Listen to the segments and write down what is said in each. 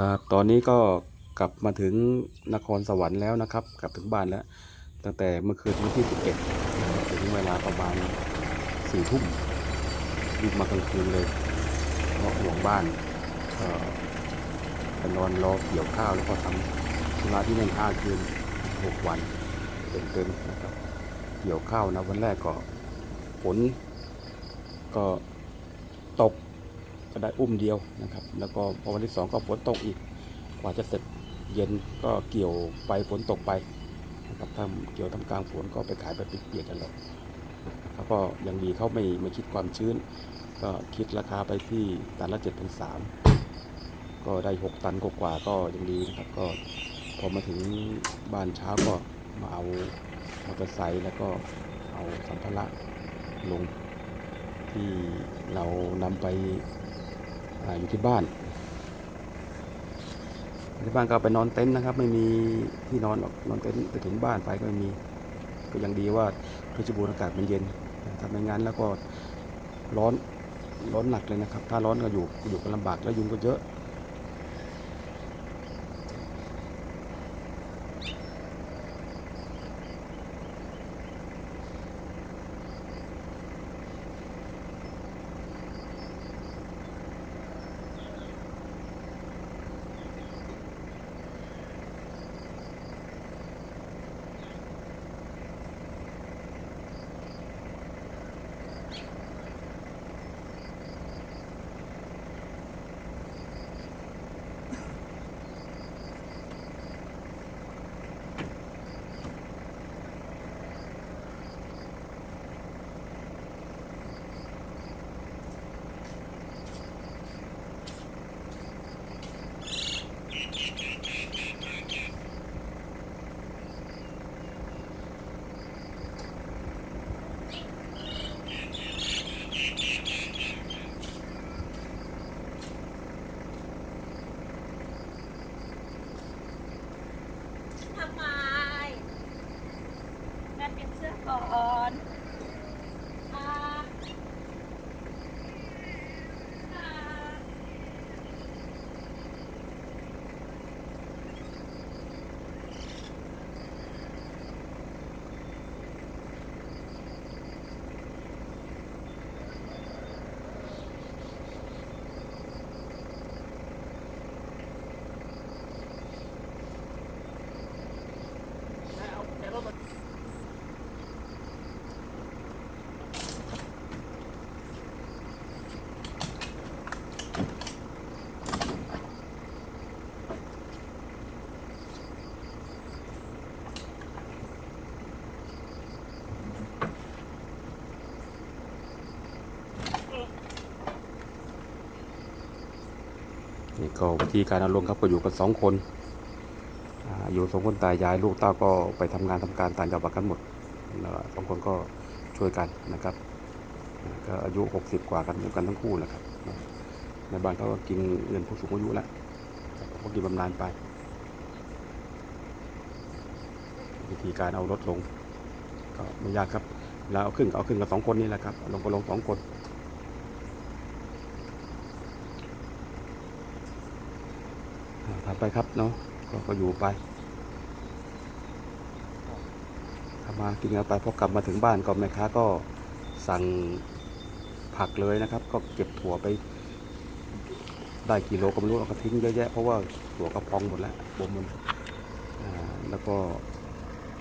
ครับตอนนี้ก็กลับมาถึงนครสวรรค์แล้วนะครับ กลับถึงบ้านแล้ว ตั้งแต่เมื่อคืนวันที่ 11 ถึงเวลาประมาณสี่ทุ่มรีบมากลางคืนเลยเพราะห่วงบ้านก็ไปนอนรอเกี่ยวข้าวแล้วก็ทำธุระที่นั่นห้าคืนหกวันเต็มๆนะครับ เกี่ยวข้าวนะวันแรกก็ฝนก็ตก ก็ได้อุ้มเดียวนะครับ แล้วก็พอวันที่สองก็ฝนตกอีกกว่าจะเสร็จเย็นก็เกี่ยวไปฝนตกไปนะครับถ้าเกี่ยวทำกลางฝนก็ไปขายไปปิดเปียกกันแล้วแล้วก็ยังดีเขาไม่ไม่คิดความชื้น ก็คิดราคาไปที่ตันละเจ็ดพันสามก็ได้หกตันกว่าก็ยังดีนะครับก็พอมาถึงบ้านเช้าก็มาเอามอเตอร์ไซค์แล้วก็เอาสัมภาระลงที่เรานำไป อยู่ที่บ้านที่บ้านก็ไปนอนเต็นท์นะครับ ไม่มีที่นอนหรอกนอนเต็นท์ไปถึงบ้านไฟก็ไม่มี ก็ยังดีว่าเพชรบูรณ์อากาศมันเย็นถ้าไม่งั้นแล้วก็ร้อนร้อนหนักเลยนะครับ ถ้าร้อนก็อยู่อยู่กันลำบากแล้วยุงก็เยอะ ก็วิธีการเอาลงครับก็อยู่กันสองคนออยู่สองคนตายายลูกเต้าก็ไปทำงานทำการต่างจังหวัดกันหมดสองคนก็ช่วยกันนะครับก็อายุ 60 กว่ากันเหมือนกันทั้งคู่แหละครับในบ้านเขาก็กินเงินผู้สูงอายุแล้วเขาก็กินบำนาญไป วิธีการเอารถลง ก็ไม่ยากครับแล้วเอาขึ้นเอาขึ้นกับสองคนนี่แหละครับลงก็ลงสองคน อ่าทำไปครับเนาะก็ก็อยู่ไปทำมากินกันไปพอกลับมาถึงบ้านก็แม่ค้าก็สั่งผักเลยนะครับ ก็เก็บถั่วไป ได้กิโลก็ไม่รู้เราก็ทิ้งเยอะแยะเพราะว่าถั่วก็พองหมดแล้วบวมหมดแล้วก็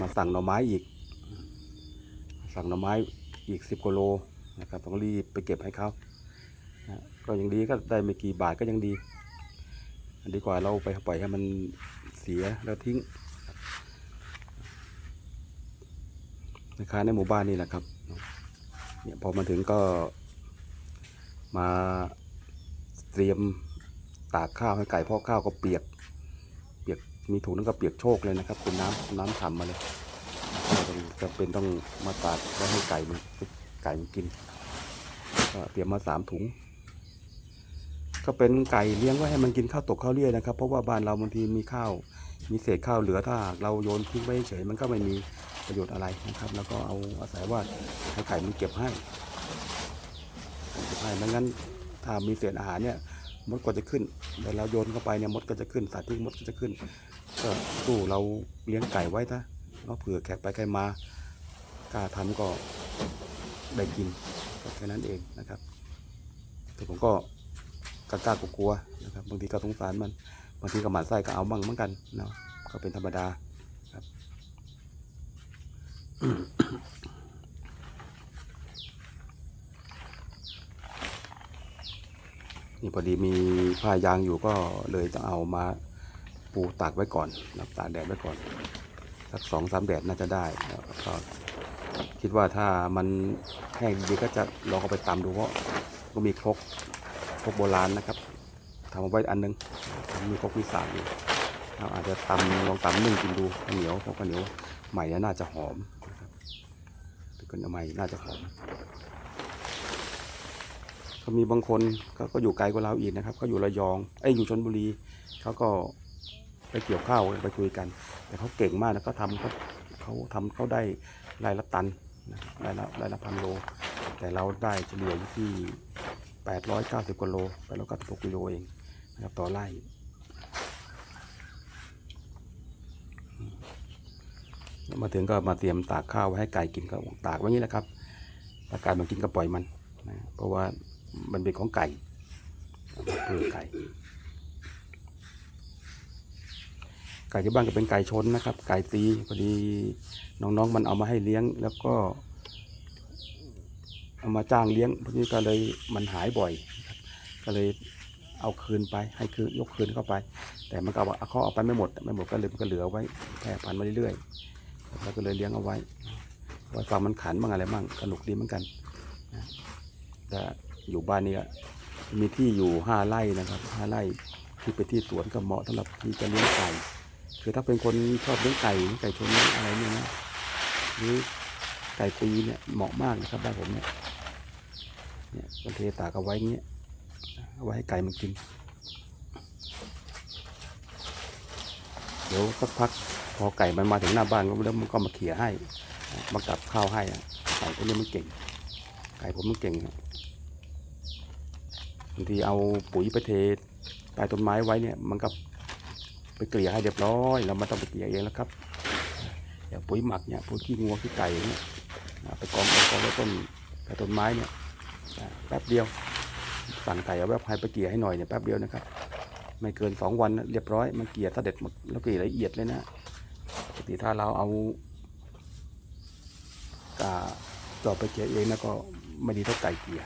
มาสั่งหน่อไม้อีก สั่งหน่อไม้อีกสิบกิโลนะครับต้องรีบไปเก็บให้เขาก็ยังดีก็ได้ไม่กี่บาทก็ยังดี ดีกว่าเราไปปล่อยให้มันเสียแล้วทิ้งนะครับในหมู่บ้านนี่แหละครับเนี่ยพอมาถึงก็มาเตรียมตากข้าวให้ไก่เพราะข้าวก็เปียก เปียกมีถุงนั้นก็เปียกโชกเลยนะครับเป็นน้ำน้ำฉ่ำมาเลยจำเป็นต้องมาตากไว้ให้ไก่มันไก่มันกินก็เตรียมมาสามถุง ก็เป็นไก่เลี้ยงไว้ให้มันกินข้าวตกข้าวเลี่ยนะครับ เพราะว่าบ้านเราบางทีมีข้าว มีเศษข้าวเหลือถ้าเราโยนทิ้งไว้เฉยมันก็ไม่มีประโยชน์อะไรนะครับ แล้วก็เอาอาศัยว่าให้ไก่มันเก็บให้เก็บให้ไม่งั้นถ้ามีเศษอาหารเนี่ยมดก็จะขึ้นแต่เราโยนเข้าไปเนี่ยมดก็จะขึ้นสาดทิ้งมดก็จะขึ้นก็สู้เราเลี้ยงไก่ไว้ถ้าเนาะเผื่อแขกไปใครมากล้าทำก็ได้กินแค่นั้นเองนะครับแต่ผมก็ กล้ากลัวๆนะครับบางทีก็สงสารมันบางทีก็หมันไส้ก็เอาบ้างเหมือนกันเนาะก็เป็นธรรมดาครับนี่พอดีมีผ้ายางอยู่ก็เลยต้องเอามาปูตากไว้ก่อนนะตากแดดไว้ก่อนสักสองสามแดดน่าจะได้แล้วก็คิดว่าถ้ามันแห้งดีก็จะลองเอาไปตำดูเพราะก็มีครก กโบราณนะครับทำเอาไว้อันนึงมีครกมีสากอยู่เราอาจจะตำลองตำนึ่งกินดูข้าวเหนียวเพราะข้าวเหนียวใหม่น่าจะหอมนะครับเป็นคนใหม่น่าจะหอมก็มีบางคนเขาก็อยู่ไกลกว่าเราอีกนะครับเขาอยู่ระยองไอ้อยู่ชนบุรีเขาก็ไปเกี่ยวข้าวไปคุยกัน แต่เขาเก่งมากนะเขาทำเขาเขาทำเขาได้รายละตันรายละรายละพันโล แต่เราได้เฉลี่ยที่ แปดร้อยเก้าสิบกว่าโลแปดร้อยเก้าสิบหกกิโลเองนะครับต่อไร่มแล้วมาถึงก็มาเตรียมตากข้าวไว้ให้ไก่กินก็ตากไว้นี้แหละครับถ้าไก่มันกินก็ปล่อยมันนะเพราะว่ามันเป็นของไก่เพื่อไก่ ไก่ที่บ้านก็เป็นไก่ชนนะครับ ไก่ตีพอดีน้องๆมันเอามาให้เลี้ยงแล้วก็ เอามาจ้างเลี้ยงพอดีก็เลยมันหายบ่อย ก็เลยเอาคืนไปให้คืนยกคืนเข้าไป แต่มันก็เอาเขาเอาไปไม่หมดไม่หมดก็เลยมันก็เหลือไว้แพร่พันธุ์มาเรื่อยๆแล้วก็เลยเลี้ยงเอาไว้ไว้ฟังมันขันบ้างอะไรบ้างสนุกดีเหมือนกันนะแต่อยู่บ้านนี้มีที่อยู่ห้าไร่นะครับห้าไร่ที่เป็นที่สวนก็เหมาะสำหรับที่จะเลี้ยงไก่คือถ้าเป็นคนชอบเลี้ยงไก่ไก่ชนอะไรเนี่ยนะหรือไก่ตีเนี่ยเหมาะมากนะครับบ้านผมเนี่ย เนี่ยบางทีตากเอาไว้เงี้ยเอาไว้ให้ไก่มันกิน เดี๋ยวสักพักพอไก่มันมาถึงหน้าบ้านก็แล้วมันก็มาเขี่ยให้มากับข้าวให้ไก่พวกนี้มันเก่ง ไก่ผมมันเก่งบางทีเอาปุ๋ยไปเทใต้ต้นไม้ไว้เนี่ยมันก็ไปเกลี่ยให้เรียบร้อยเราไม่ต้องไปเกลี่ยเองแล้วครับอย่างปุ๋ยหมักเนี่ยปุ๋ยขี้งัวขี้ไก่เนี่ยไปกองกองกองไว้ต้นใต้ต้นไม้เนี่ย แป๊บเดียว สั่งไก่เอาไว้ให้ไปเกี่ยให้หน่อยเนี่ยแป๊บเดียวนะครับ ไม่เกินสองวันเรียบร้อยมันเกี่ยเสด็จหมดแล้วเกี่ยละเอียดเลยนะปกติถ้าเราเอากาจอบไปเกี่ยเองนะก็ไม่ดีเท่าไก่เกี่ย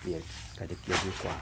เกี่ยไก่จะเกี่ยดีกว่า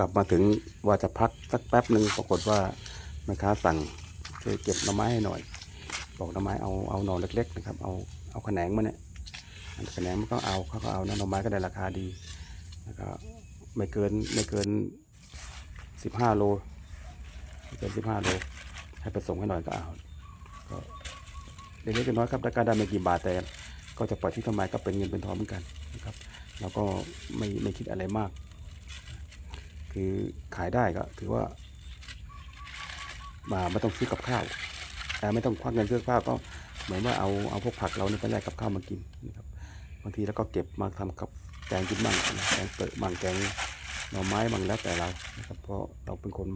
กลับมาถึงว่าจะพักสักแป๊บหนึ่งปรากฏว่าแม่ค้าสั่งช่วยเก็บหน่อไม้ให้หน่อย บอกหน่อไม้เอาเอาหน่อเล็ก ๆ นะครับ เอาเอาแขนงมาเนี่ยอันแขนงมันก็เอาเขาก็เอานะหน่อไม้ก็ได้ราคาดีแล้วก็ไม่เกินไม่เกินสิบห้าโลไม่เกินสิบห้าโลให้ไปส่งให้หน่อยก็เอาก็เล็กๆน้อยๆครับราคาได้ไม่กี่บาทแต่ก็จะปล่อยที่ทำไมก็เป็นเงินเป็นทองเหมือนกันนะครับ แล้วก็ไม่ไม่คิดอะไรมาก คือขายได้ก็ถือว่า มาไม่ต้องซื้อกับข้าวแต่ไม่ต้องควักเงินซื้อกับข้าวก็เหมือนว่าเอาเอาพวกผักเราเนี่ยไปแลกกับข้าวมากินนะครับบางทีแล้วก็เก็บมาทำกับแกงกินบ้างนะแกงเปิดบ้างแกงหน่อไม้บ้างแล้วแต่เรานะครับเพราะเราเป็นคน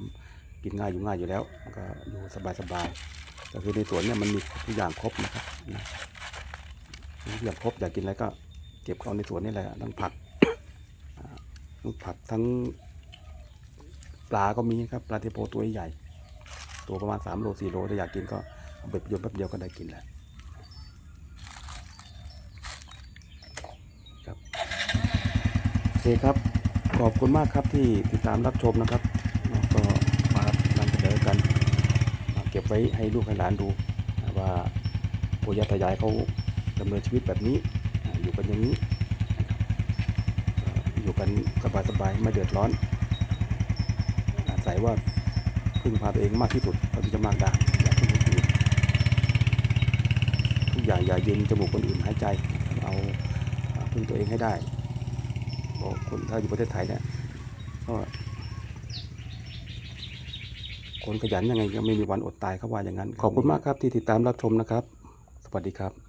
กินง่ายอยู่ง่ายอยู่แล้วก็อยู่สบายๆแต่คือในสวนเนี่ยมันมีทุกอย่างครบนะครับนะทุกอย่างครบอยากกินอะไรก็เก็บเอาในสวนนี่แหละทั้งผักทั้งผักทั้ง ปลาก็มีครับปลาเทโพตัวใหญ่ ตัวประมาณ3โล4โลถ้าอยากกินก็เอาไปโยนแป๊บเดียวก็ได้กินแล้วครับโอเคครับขอบคุณมากครับที่ติดตามรับชมนะครับก็มานำเสนอกัน เก็บไว้ให้ลูกให้หลานดูว่าปู่ย่าตายายเขาดำเนินชีวิตแบบนี้อยู่กันอย่างนี้อยู่กันสบายๆไม่เดือดร้อน สัยว่าพึ่งพาตัวเองมากที่สุดเท่าที่จะมากได้อย่าพึ่งคนอื่นทุกอย่างอย่ายืนจมูกคนอื่นหายใจเอาเอาพึ่งตัวเองให้ได้บอกคนถ้าอยู่ประเทศไทยเนี่ยก็คนขยันยังไงก็ไม่มีวันอดตายเขาว่าอย่างนั้น ขอบคุณมากครับที่ติดตามรับชมนะครับ สวัสดีครับ